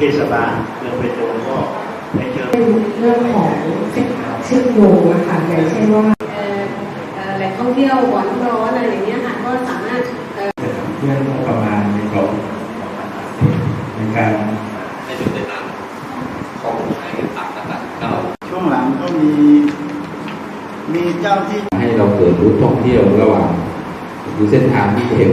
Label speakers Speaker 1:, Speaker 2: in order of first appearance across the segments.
Speaker 1: ของเทศบาลเมืองเปโตรก็ได้เชิญ
Speaker 2: เรื่องของเส้นเชื่อมโยงนะคะอย่างเช่นว่า
Speaker 3: เอ่อเอ่อแหล่งท่องเที่ยวบ่อน้ำร้อนอะไรอย่างเงี้ยค่ะก็สามารถเอ่อ
Speaker 1: เรื่องงบประมาณในกรอบในการ
Speaker 4: ให้เป็นไปตามข้อกฎหมายตามมาตราเก้า
Speaker 5: ช่วงหลังก็มีมีเจ้าที่
Speaker 6: ให้เราเกิดรูทท่องเที่ยวระหว่างดูเส้นทางที่เห็น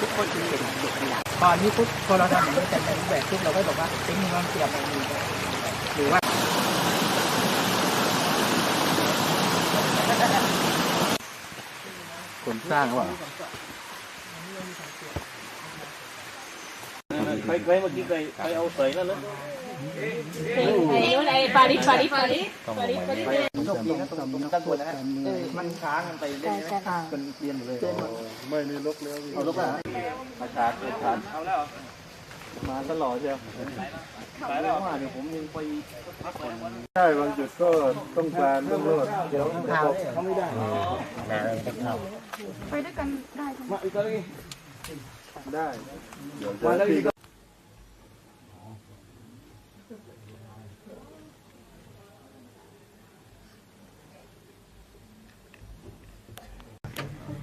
Speaker 7: ทุกคนจะเห็นเด็กขยะตอนนี้ปุ๊บพอเราทำอย่างนี้แต่ในรูปแบบปุ๊บเราก็บอกว่าเป็นมีความเสี่ยงมันมีหรือว่า
Speaker 5: คนสร้างหรื
Speaker 4: อเปล่า รใครเมื่อกี้ใครใครเอาใส่นั่นนะ
Speaker 3: ปาริปาริปาริ
Speaker 7: โชคดีนะตรงตรงตั้งตัวนะฮะมันค้างกันไปเรื่อยๆจนเรียนหมดเลย
Speaker 5: ไม่นี่ลกแล้ว
Speaker 7: เอาลูกอะ
Speaker 4: มาชาร์จชาร์จเอาแล้ว
Speaker 5: มาตลอดเชียว
Speaker 4: ไปแล้ว
Speaker 7: ว่าเดี๋ยวผมยังไป
Speaker 5: ใช่บางจุดก็ต้องการต้องรอดเดี๋ยว
Speaker 7: ข่าวเขาไม่ได้
Speaker 8: ไปด้วยกันได้ใช่ไหม
Speaker 5: ได้เดี๋ยวจะ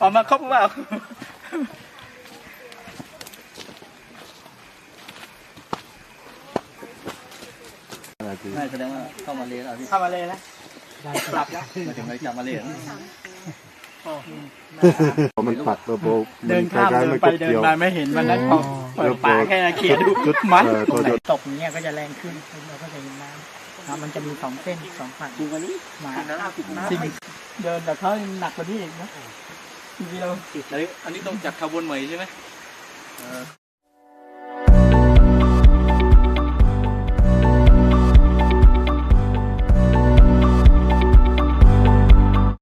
Speaker 4: ออกมาครบเปล่า
Speaker 7: ไม่แสดงว่าเข้ามาเลยแล้วเข้ามาเลยนะปรับแล้วมาถึงเลยจับมาเลย
Speaker 5: มันปัดระบบ
Speaker 7: เดินข้ามเดินไปเดินมาไม่เห็นวันนั้นพอเปิดปากแค่เขียนดูมันตกเนี้ยก็จะแรงขึ้นเราก็จะเห็นน้ำน้ำมันจะมีสองเส้นสองฝั่งดูกันนี้มาสิบเดินแต่เขาหนักกว่านี้อีกนะจริงๆเรา
Speaker 4: อันนี้อันนี้ต้องจัดขบวนใหม่ใช่ไหม